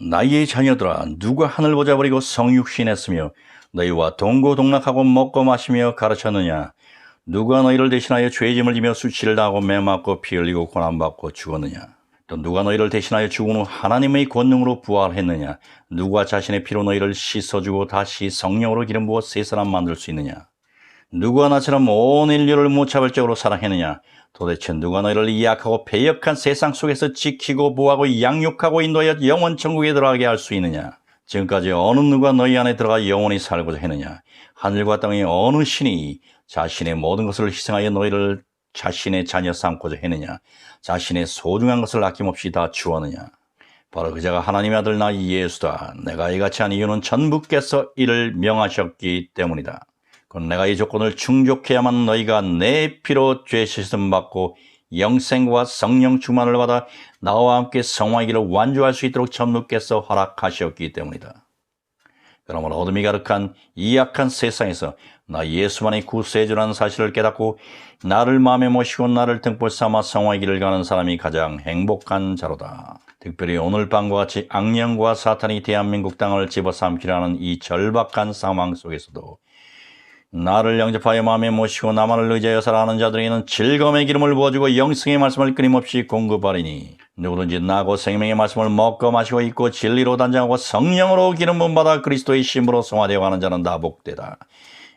나의 자녀들아 누가 하늘 보자 버리고 성육신했으며 너희와 동고동락하고 먹고 마시며 가르쳤느냐? 누가 너희를 대신하여 죄짐을 지며 수치를 당하고 매맞고 피 흘리고 고난받고 죽었느냐? 또 누가 너희를 대신하여 죽은 후 하나님의 권능으로 부활했느냐? 누가 자신의 피로 너희를 씻어주고 다시 성령으로 기름 부어 새 사람 만들 수 있느냐? 누가 나처럼 온 인류를 무차별적으로 사랑했느냐 도대체 누가 너희를 이 약하고 배역한 세상 속에서 지키고 보호하고 양육하고 인도하여 영원 천국에 들어가게 할 수 있느냐? 지금까지 어느 누가 너희 안에 들어가 영원히 살고자 했느냐? 하늘과 땅의 어느 신이 자신의 모든 것을 희생하여 너희를 자신의 자녀 삼고자 했느냐? 자신의 소중한 것을 아낌없이 다 주었느냐? 바로 그자가 하나님의 아들 나 예수다. 내가 이같이 한 이유는 전부께서 이를 명하셨기 때문이다 내가 이 조건을 충족해야만 너희가 내 피로 죄 씻음 받고 영생과 성령 충만을 받아 나와 함께 성화의 길을 완주할 수 있도록 전부께서 허락하셨기 때문이다. 그러므로 어둠이 가득한 이 약한 세상에서 나 예수만이 구세주라는 사실을 깨닫고 나를 마음에 모시고 나를 등불 삼아 성화의 길을 가는 사람이 가장 행복한 자로다. 특별히 오늘 밤과 같이 악령과 사탄이 대한민국 땅을 집어삼키려 하는 이 절박한 상황 속에서도 나를 영접하여 마음에 모시고 나만을 의지하여 살아가는 자들에게는 즐거움의 기름을 부어주고 영생의 말씀을 끊임없이 공급하리니 누구든지 나고 생명의 말씀을 먹고 마시고 있고 진리로 단장하고 성령으로 기름 부음 받아 그리스도의 심으로 성화되어 가는 자는 다 복되다.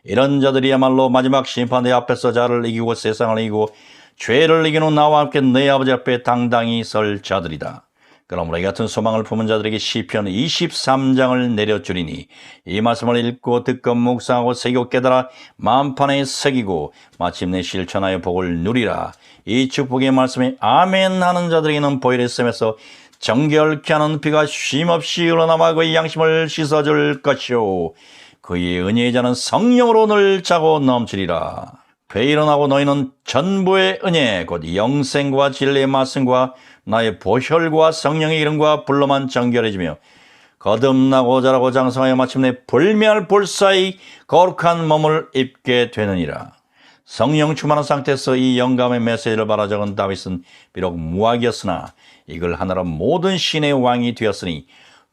이런 자들이야말로 마지막 심판대 앞에서 자를 이기고 세상을 이기고 죄를 후 나와 함께 내 아버지 앞에 당당히 설 자들이다. 그러므로 이 같은 소망을 품은 자들에게 시편 23장을 내려주리니 이 말씀을 읽고 듣고 묵상하고 새기고 깨달아 마음판에 새기고 마침내 실천하여 복을 누리라. 이 축복의 말씀에 아멘 하는 자들에게는 보혈의 셈에서 정결케 하는 피가 쉼없이 흘러남아 그의 양심을 씻어줄 것이요 그의 은혜의 자는 성령으로 늘 차고 넘치리라. 배 일어나고 너희는 전부의 은혜 곧 영생과 진리의 말씀과 나의 보혈과 성령의 이름과 불로만 정결해지며 거듭나고 자라고 장성하여 마침내 불멸 불사의 거룩한 몸을 입게 되느니라. 성령 충만한 상태에서 이 영감의 메시지를 받아 적은 다윗은 비록 무학이었으나 이걸 하나로 모든 신의 왕이 되었으니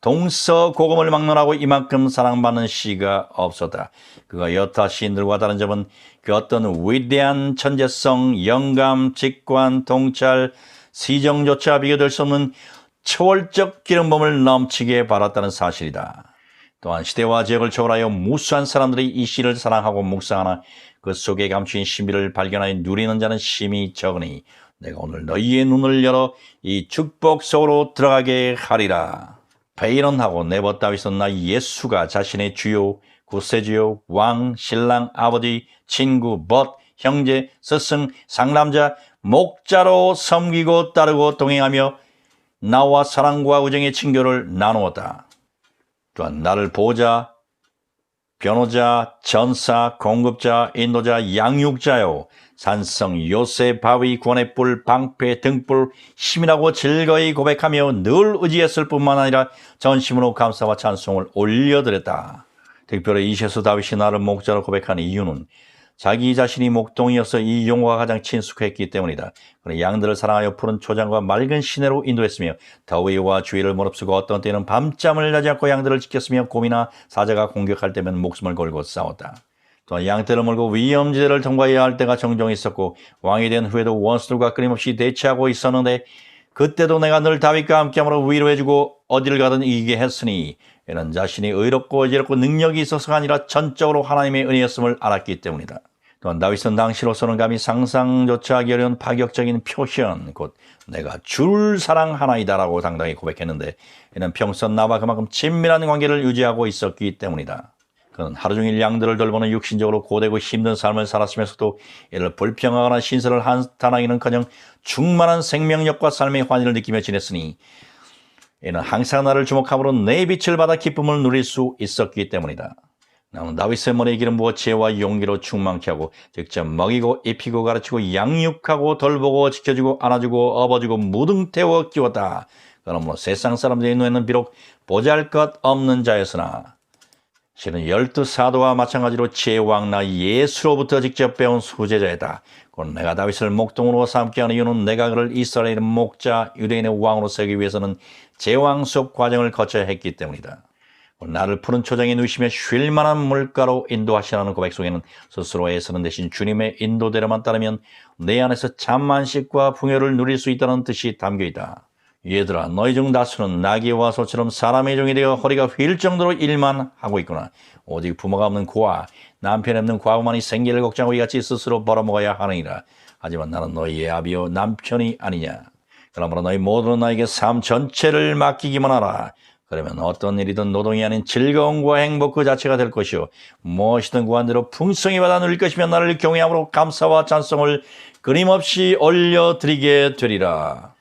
동서고금을 막론하고 이만큼 사랑받는 시가 없었다. 그가 여타 시인들과 다른 점은 그 어떤 위대한 천재성, 영감, 직관, 통찰, 시정조차 비교될 수 없는 초월적 기름범을 넘치게 받았다는 사실이다. 또한 시대와 지역을 초월하여 무수한 사람들이 이 시를 사랑하고 묵상하나 그 속에 감추인 신비를 발견하여 누리는 자는 심히 적으니 내가 오늘 너희의 눈을 열어 이 축복 속으로 들어가게 하리라. 베이런하고 네버 다윗은 나 예수가 자신의 주요, 구세주요, 왕, 신랑, 아버지, 친구, 벗, 형제, 스승, 상남자, 목자로 섬기고 따르고 동행하며 나와 사랑과 우정의 친교를 나누었다. 또한 나를 보자, 변호자, 전사, 공급자, 인도자, 양육자요. 산성, 요새, 바위, 권의 뿔, 방패, 등불, 힘이라고 즐거이 고백하며 늘 의지했을 뿐만 아니라 전심으로 감사와 찬송을 올려드렸다. 특별히 이세수 다윗이 나를 목자로 고백한 이유는 자기 자신이 목동이어서 이 용어가 가장 친숙했기 때문이다. 그는 양들을 사랑하여 푸른 초장과 맑은 시내로 인도했으며 더위와 주의를 무릅쓰고 어떤 때는 밤잠을 자지 않고 양들을 지켰으며 곰이나 사자가 공격할 때면 목숨을 걸고 싸웠다. 또 양떼를 몰고 위험지대를 통과해야 할 때가 종종 있었고 왕이 된 후에도 원수들과 끊임없이 대치하고 있었는데 그때도 내가 늘 다윗과 함께함으로 위로해주고 어디를 가든 이기게 했으니 이는 자신이 의롭고 어지럽고 능력이 있어서가 아니라 전적으로 하나님의 은혜였음을 알았기 때문이다. 또한 다윗은 당시로서는 감히 상상조차 하기 어려운 파격적인 표현, 곧 내가 줄 사랑하나이다라고 당당히 고백했는데 이는 평선 나와 그만큼 친밀한 관계를 유지하고 있었기 때문이다. 그는 하루 종일 양들을 돌보는 육신적으로 고되고 힘든 삶을 살았으면서도 이를 불평하거나 신설을 한탄하기는커녕 충만한 생명력과 삶의 환희를 느끼며 지냈으니 이는 항상 나를 주목함으로 내 빛을 받아 기쁨을 누릴 수 있었기 때문이다. 나는 다윗의 머리에 기름 부어 지혜와 용기로 충만케 하고 직접 먹이고 입히고 가르치고 양육하고 돌보고 지켜주고 안아주고 업어주고 무등태워 키웠다. 그러므로 세상 사람들의 눈에는 비록 보잘것 없는 자였으나 실은 열두 사도와 마찬가지로 제왕나 예수로부터 직접 배운 수제자이다. 곧 내가 다윗을 목동으로 삼게 하는 이유는 내가 그를 이스라엘의 목자 유대인의 왕으로 세우기 위해서는 제왕 수업 과정을 거쳐야 했기 때문이다. 곧 나를 푸른 초장에 누시며 쉴 만한 물가로 인도하시라는 고백 속에는 스스로 애쓰는 대신 주님의 인도대로만 따르면 내 안에서 잠만식과 풍요를 누릴 수 있다는 뜻이 담겨 있다. 얘들아 너희 중 다수는 나귀와 소처럼 사람의 종이 되어 허리가 휠 정도로 일만 하고 있구나. 오직 부모가 없는 고아, 남편 없는 과부만이 생계를 걱정하고 이같이 스스로 벌어먹어야 하느니라. 하지만 나는 너희의 아비요 남편이 아니냐. 그러므로 너희 모두는 나에게 삶 전체를 맡기기만 하라. 그러면 어떤 일이든 노동이 아닌 즐거움과 행복 그 자체가 될 것이요. 무엇이든 구한 대로 풍성히 받아 누릴 것이면 나를 경외함으로 감사와 찬송을 끊임없이 올려드리게 되리라.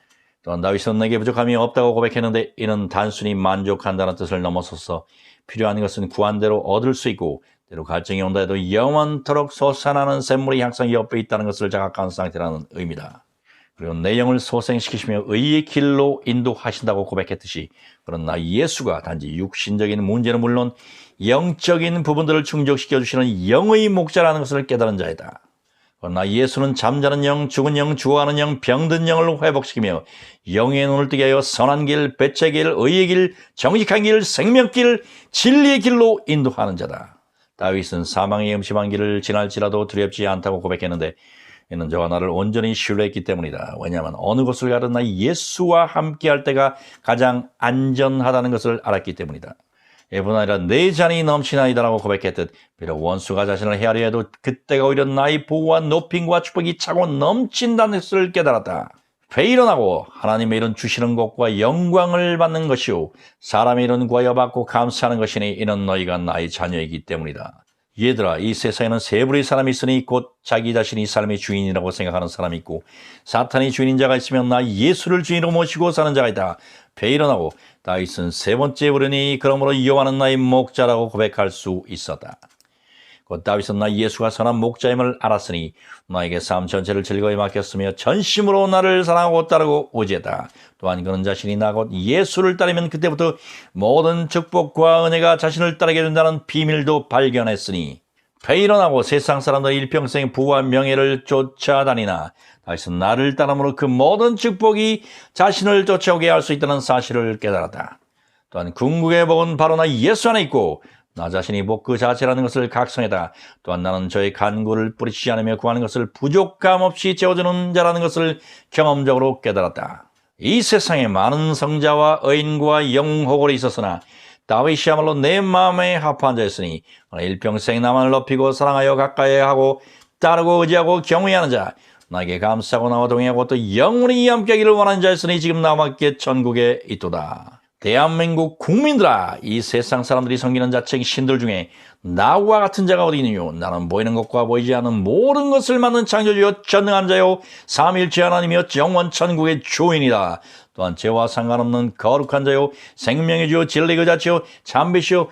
또한 다윗은 내게 부족함이 없다고 고백했는데 이는 단순히 만족한다는 뜻을 넘어서서 필요한 것은 구한 대로 얻을 수 있고 때로 갈증이 온다 해도 영원토록 솟아나는 샘물이 항상 옆에 있다는 것을 자각한 상태라는 의미다. 그리고 내 영을 소생시키시며 의의 길로 인도하신다고 고백했듯이 그러나 예수가 단지 육신적인 문제는 물론 영적인 부분들을 충족시켜 주시는 영의 목자라는 것을 깨달은 자이다. 그러나 예수는 잠자는 영, 죽은 영, 죽어가는 영, 병든 영을 회복시키며 영의 눈을 뜨게 하여 선한 길, 배체 길, 의의 길, 정직한 길, 생명길, 진리의 길로 인도하는 자다. 다윗은 사망의 음침한 길을 지날지라도 두렵지 않다고 고백했는데 이는 저와 나를 온전히 신뢰했기 때문이다. 왜냐하면 어느 곳을 가든 나 예수와 함께할 때가 가장 안전하다는 것을 알았기 때문이다. 아니라 내 잔이 넘치나이다라고 고백했듯 비록 원수가 자신을 헤아려 해도 그때가 오히려 나의 보호와 높임과 축복이 차고 넘친다는 것을 깨달았다. 회 일어나고 하나님의 이런 주시는 것과 영광을 받는 것이요 사람의 이런 구하여 받고 감사하는 것이니 이는 너희가 나의 자녀이기 때문이다. 얘들아 이 세상에는 세 부류의 사람이 있으니 곧 자기 자신이 삶의 주인이라고 생각하는 사람이 있고 사탄이 주인인 자가 있으면 나 예수를 주인으로 모시고 사는 자가 있다. 배 일어나고 다윗은 세 번째 부르니 그러므로 여호와는 나의 목자라고 고백할 수 있었다. 곧 다윗은 나 예수가 선한 목자임을 알았으니 나에게 삶 전체를 즐거이 맡겼으며 전심으로 나를 사랑하고 따르고 오지했다. 또한 그는 자신이 나 곧 예수를 따르면 그때부터 모든 축복과 은혜가 자신을 따르게 된다는 비밀도 발견했으니 배 일어나고 세상 사람들 일평생 부와 명예를 쫓아다니나 다윗은 나를 따름으로 그 모든 축복이 자신을 쫓아오게 할 수 있다는 사실을 깨달았다. 또한 궁극의 복은 바로 나 예수 안에 있고 나 자신이 복 그 자체라는 것을 각성했다. 또한 나는 저의 간구를 뿌리치지 않으며 구하는 것을 부족함 없이 채워주는 자라는 것을 경험적으로 깨달았다. 이 세상에 많은 성자와 의인과 영웅호골이 있었으나 다윗이야말로 내 마음에 합한 자였으니 일평생 나만을 높이고 사랑하여 가까이 하고 따르고 의지하고 경외하는 자 나에게 감싸고 나와 동행하고 또 영원히 함께하기를 원하는 자였으니 지금 나와 함께 천국에 있도다. 대한민국 국민들아 이 세상 사람들이 섬기는 자책 신들 중에 나와 같은 자가 어디 있느뇨? 나는 보이는 것과 보이지 않는 모든 것을 만든 창조주여 전능한 자요. 삼일째 하나님이여 영원 천국의 주인이다 또한 죄와 상관없는 거룩한 자요. 생명의 주요 진리 그 자체요. 참배시요.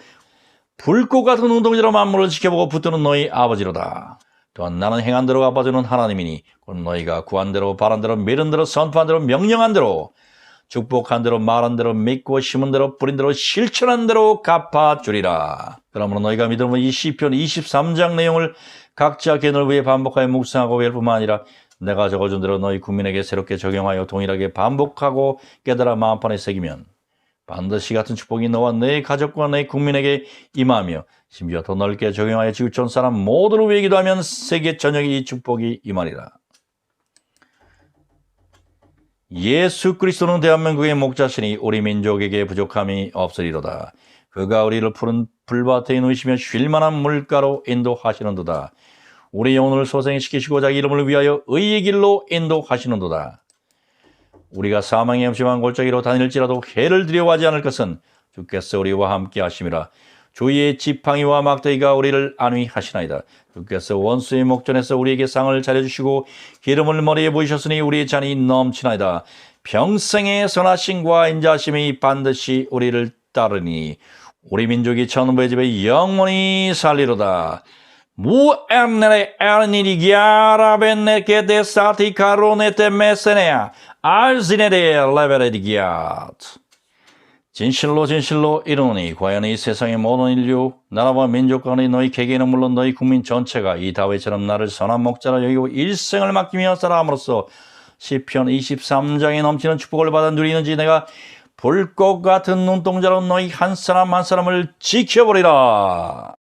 불꽃 같은 운동자로 만물을 지켜보고 붙드는 너희 아버지로다. 또한 나는 행한 대로 갚아주는 하나님이니 곧 너희가 구한 대로 바란 대로 미른 대로 선포한 대로 명령한 대로 축복한 대로 말한 대로 믿고 심은 대로 뿌린 대로 실천한 대로 갚아주리라. 그러므로 너희가 믿으면 이 시편 23장 내용을 각자 개인을 위해 반복하여 묵상하고 외울 뿐만 아니라 내가 적어준 대로 너희 국민에게 새롭게 적용하여 동일하게 반복하고 깨달아 마음판에 새기면 반드시 같은 축복이 너와 내 가족과 내 국민에게 임하며 심지어 더 넓게 적용하여 지구촌 사람 모두를 위해 기도하면 세계 전역에 이 축복이 임하리라. 예수 그리스도는 대한민국의 목자시니 우리 민족에게 부족함이 없으리로다. 그가 우리를 푸른 불밭에 놓으시며 쉴만한 물가로 인도하시는도다. 우리 영혼을 소생시키시고 자기 이름을 위하여 의의 길로 인도하시는도다. 우리가 사망의 음심한 골짜기로 다닐지라도 해를 두려워하지 않을 것은 주께서 우리와 함께 하심이라. 주의 지팡이와 막대기가 우리를 안위하시나이다. 주께서 원수의 목전에서 우리에게 상을 차려주시고 기름을 머리에 부으셨으니 우리의 잔이 넘치나이다. 평생의 선하심과 인자심이 반드시 우리를 따르니 우리 민족이 천부의 집에 영원히 살리로다. 무엠네레 에르니리 기아라벤네 게데사티 카로네테 메세네야 알지네데 레베레디기아트 진실로 진실로 이르노니 과연 이 세상의 모든 인류 나라와 민족 간의 너희 개개인은 물론 너희 국민 전체가 이 다윗처럼 나를 선한 목자라 여기고 일생을 맡기며 살아함으로써 시편 23장에 넘치는 축복을 받아 누리는지 내가 불꽃 같은 눈동자로 너희 한 사람 한 사람을 지켜보리라.